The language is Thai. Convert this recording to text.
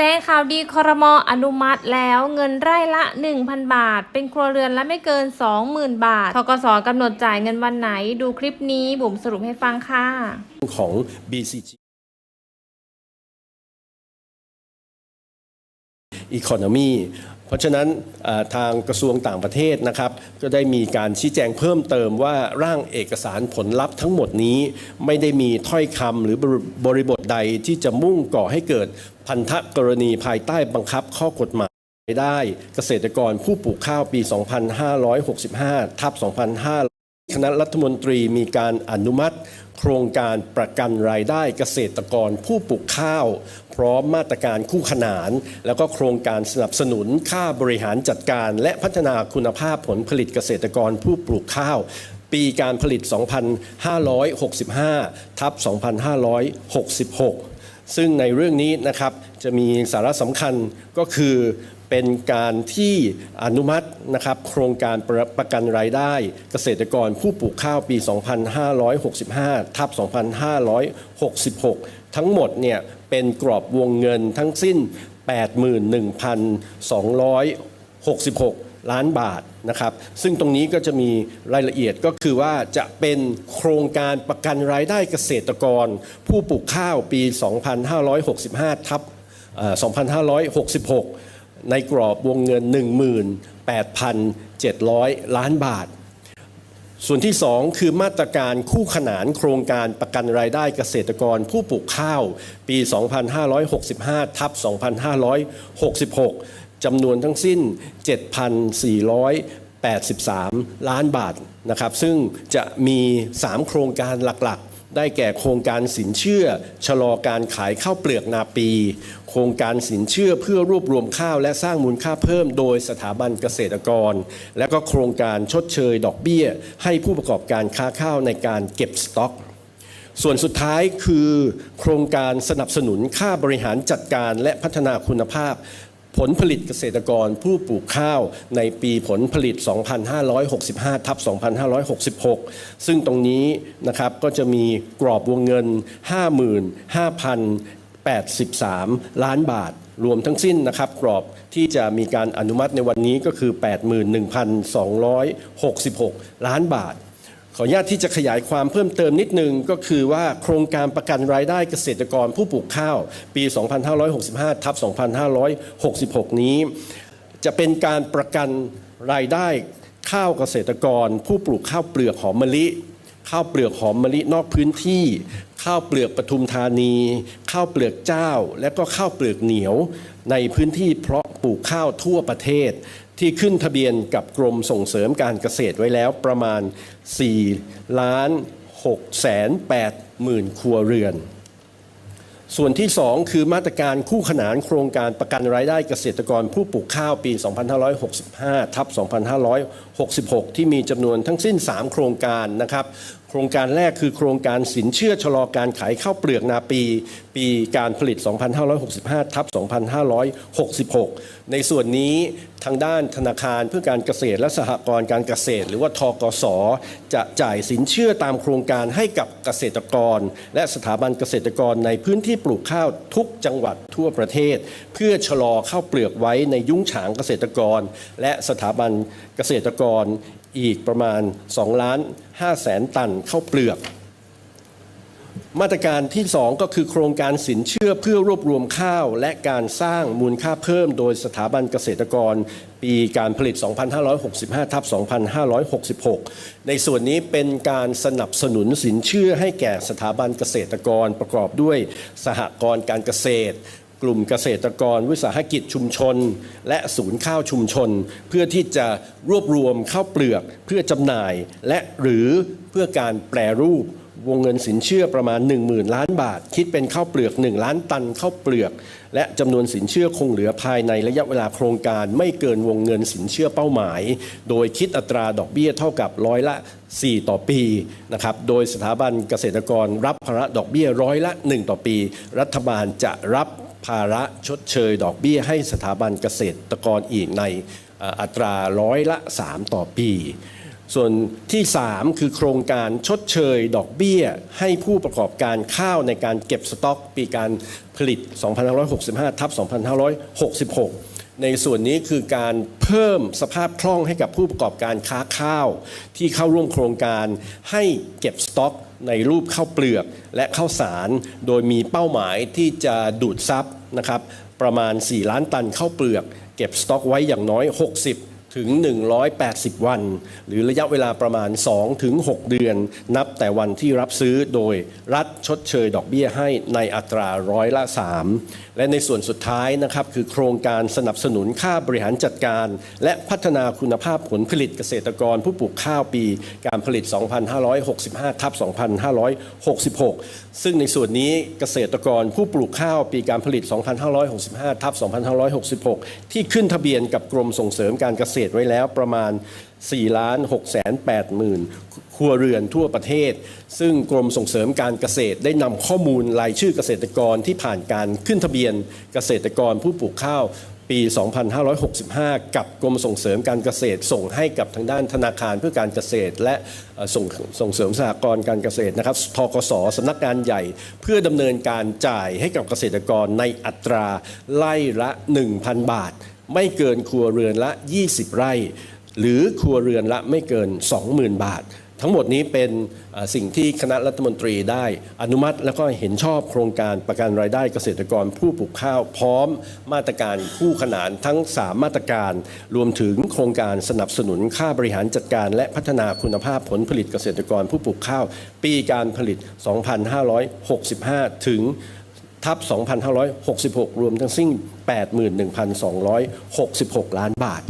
แจ้งข่าวดีคอรมออนุมัติแล้วเงินไร่ละ 1,000 บาท เป็นครัวเรือนละไม่เกิน 20,000 บาททกสกำหนดจ่ายเงินวันไหนดูคลิปนี้บุ๋มสรุปให้ฟังค่ะ ของ BCG Economy เพราะฉะนั้นทางกระทรวงต่างประเทศนะครับ ก็ได้มีการชี้แจงเพิ่มเติมว่าร่างเอกสารผลลัพธ์ทั้งหมดนี้ไม่ได้มีถ้อยคำหรือบริบริบทใดที่จะมุ่งก่อให้เกิดพันธกรณีภายใต้บังคับข้อกฎหมายได้เกษตรกรผู้ปลูกข้าวปี 2565 ทับ 2500 คณะรัฐมนตรีมีการอนุมัติ โครงการประกันรายได้เกษตรกรผู้ปลูกข้าว พร้อมมาตรการคู่ขนาน แล้วก็โครงการสนับสนุนค่าบริหารจัดการ และพัฒนาคุณภาพผลผลิตเกษตรกรผู้ปลูกข้าว ปีการผลิต 2565 ทับ 2566 ซึ่งในเรื่องนี้นะครับจะมีสาระสำคัญก็คือ เป็นการที่อนุมัตินะครับโครงการประประกันรายได้ เกษตรกรผู้ปลูกข้าวปี 2565 ทับ 2566 ทั้งหมดเนี่ยเป็นกรอบวงเงินทั้งสิ้น 81,266 ล้านบาทนะครับ ซึ่งตรงนี้ก็จะมีรายละเอียดก็คือว่าจะเป็นโครงการประกันรายได้เกษตรกร ผู้ปลูกข้าวปี 2565 ทับเอ่อ2566 ในกรอบวงเงิน 18,700 ล้านบาท ส่วนที่ 2 คือมาตรการคู่ขนานโครงการประกันรายได้เกษตรกรผู้ปลูกข้าวปี 2565 ทับ 2566 จำนวนทั้งสิ้น 7,483 ล้านบาทนะครับ ซึ่งจะมี 3 โครงการหลัก ได้แก่โครงการสินเชื่อ ชะลอการขายข้าวเปลือกนาปี โครงการสินเชื่อเพื่อรวบรวมข้าวและสร้างมูลค่าเพิ่มโดยสถาบันเกษตรกร และก็โครงการชดเชยดอกเบี้ย ให้ผู้ประกอบการค้าข้าวในการเก็บสต็อก ส่วนสุดท้ายคือ โครงการสนับสนุนค่าบริหารจัดการและพัฒนาคุณภาพ ผลผลิตเกษตรกรผู้ปลูกข้าวในปีผลผลิต 2565 ทับ 2566 ซึ่งตรงนี้นะครับก็จะมีกรอบวงเงิน 55,083 ล้านบาท รวมทั้งสิ้นนะครับกรอบที่จะมีการอนุมัติในวันนี้ก็คือ 81,266 ล้านบาท ขออนุญาตที่จะขยายความเพิ่มเติมนิดนึงก็คือว่าโครงการประกันรายได้เกษตรกรผู้ปลูกข้าว ปี 2565ทับ2566 นี้ จะเป็นการประกันรายได้ข้าวเกษตรกร ผู้ปลูกข้าวเปลือกหอมมะลิข้าวเปลือกหอมมะลินอกพื้นที่ ข้าวเปลือกปทุมธานี ข้าวเปลือกเจ้า และก็ข้าวเปลือกเหนียว ในพื้นที่เพาะปลูกข้าวทั่วประเทศ ที่ขึ้นทะเบียนกับกรมส่งเสริมการเกษตรไว้แล้วประมาณ 4 ล้าน6แสน8หมื่นครัวเรือน ส่วนที่ 2 คือมาตรการคู่ขนานโครงการประกันรายได้เกษตรกรผู้ปลูกข้าวปี 2565 ทับ 2566 ที่มีจำนวนทั้งสิ้น 3 โครงการนะครับโครงการแรกคือโครงการสินเชื่อชะลอการขายข้าวเปลือกนาปี ปีการผลิต 2565 ทับ 2566 ในส่วนนี้ทางด้านธนาคารเพื่อการเกษตรและสหกรณ์การเกษตร หรือว่าทกส จะจ่ายสินเชื่อตามโครงการให้กับเกษตรกร และสถาบันเกษตรกรในพื้นที่ปลูกข้าวทุกจังหวัดทั่วประเทศ เพื่อชะลอข้าวเปลือกไว้ในยุ้งฉางเกษตรกร และสถาบันเกษตรกร อีกประมาณ2ล้าน5แสนตันข้าวเปลือก มาตรการที่ 2 ก็คือโครงการสินเชื่อเพื่อรวบรวมข้าว และการสร้างมูลค่าเพิ่มโดยสถาบันเกษตรกร ปีการผลิต 2565 ทับ 2566 ในส่วนนี้เป็นการสนับสนุนสินเชื่อให้แก่สถาบันเกษตรกรประกอบด้วยสหกรณ์การเกษตร กลุ่มเกษตรกร วิสาหกิจชุมชน และศูนย์ข้าวชุมชน เพื่อที่จะรวบรวมข้าวเปลือกเพื่อจำหน่าย และหรือเพื่อการแปรรูปวงเงินสินเชื่อประมาณ 10,000 ล้านบาท คิดเป็นข้าวเปลือก 1 ล้านตันข้าวเปลือก และจำนวนสินเชื่อคงเหลือภายในระยะเวลาโครงการ ไม่เกินวงเงินสินเชื่อเป้าหมาย โดยคิดอัตราดอกเบี้ยเท่ากับร้อยละ 4 ต่อปีนะครับโดยสถาบันเกษตรกรรับภาระดอกเบี้ยร้อยละ 1 ต่อปี รัฐบาลจะรับ ภาระชดเชยดอกเบี้ยให้สถาบันเกษตรกรอีกในอัตราร้อยละ 3 ต่อปี ส่วนที่ 3 คือโครงการชดเชยดอกเบี้ย ให้ผู้ประกอบการข้าวในการเก็บสต็อก ปีการผลิต 2565 ทับ 2566 ในส่วนนี้คือการเพิ่มสภาพคล่องให้กับผู้ประกอบการค้าข้าว ที่เข้าร่วมโครงการให้เก็บสต็อกในรูปข้าวเปลือกและข้าวสาร โดยมีเป้าหมายที่จะดูดซับนะครับประมาณ 4 ล้านตันข้าวเปลือก เก็บสต็อกไว้อย่างน้อย 60 ถึง 180 วัน หรือระยะเวลาประมาณ2ถึง6เดือน นับแต่วันที่รับซื้อโดยรัฐชดเชยดอกเบี้ยให้ในอัตราร้อยละ 3 และในส่วนสุดท้ายนะครับ คือโครงการสนับสนุนค่าบริหารจัดการ และพัฒนาคุณภาพผลผลิตเกษตรกรผู้ปลูกข้าวปี การผลิต 2565ทับ2566 ซึ่งในส่วนนี้เกษตรกรผู้ปลูกข้าวปีการผลิต 2565ทับ2566 ที่ขึ้นทะเบียนกับกรมส่งเสริมการเกษตรไว้แล้วประมาณ4ล้าน6แสน8หมื่นครัวเรือนทั่วประเทศ ซึ่งกรมส่งเสริมการเกษตรได้นำข้อมูลรายชื่อเกษตรกรที่ผ่านการขึ้นทะเบียนเกษตรกรผู้ปลูกข้าวปี 2565 กับกรมส่งเสริมการเกษตร ส่งให้กับทางด้านธนาคารเพื่อการเกษตร และส่งส่งเสริมสหกรณ์การเกษตรนะครับทกสสำนักงานใหญ่ เพื่อดำเนินการจ่ายให้กับเกษตรกรในอัตราไล่ละ 1,000 บาท ไม่เกินครัวเรือนละ 20 ไร่ หรือครัวเรือนละไม่เกิน 20,000 บาท ทั้งหมดนี้เป็นสิ่งที่คณะรัฐมนตรีได้อนุมัติแล้วก็เห็นชอบโครงการประกันรายได้เกษตรกรผู้ปลูกข้าวพร้อมมาตรการคู่ขนานทั้ง 3 มาตรการ รวมถึงโครงการสนับสนุนค่าบริหารจัดการ และพัฒนาคุณภาพผลผลิตเกษตรกรผู้ปลูกข้าว ปีการผลิต 2565 ถึง ทับ 2,566 รวมทั้งสิ้น 81,266 ล้านบาท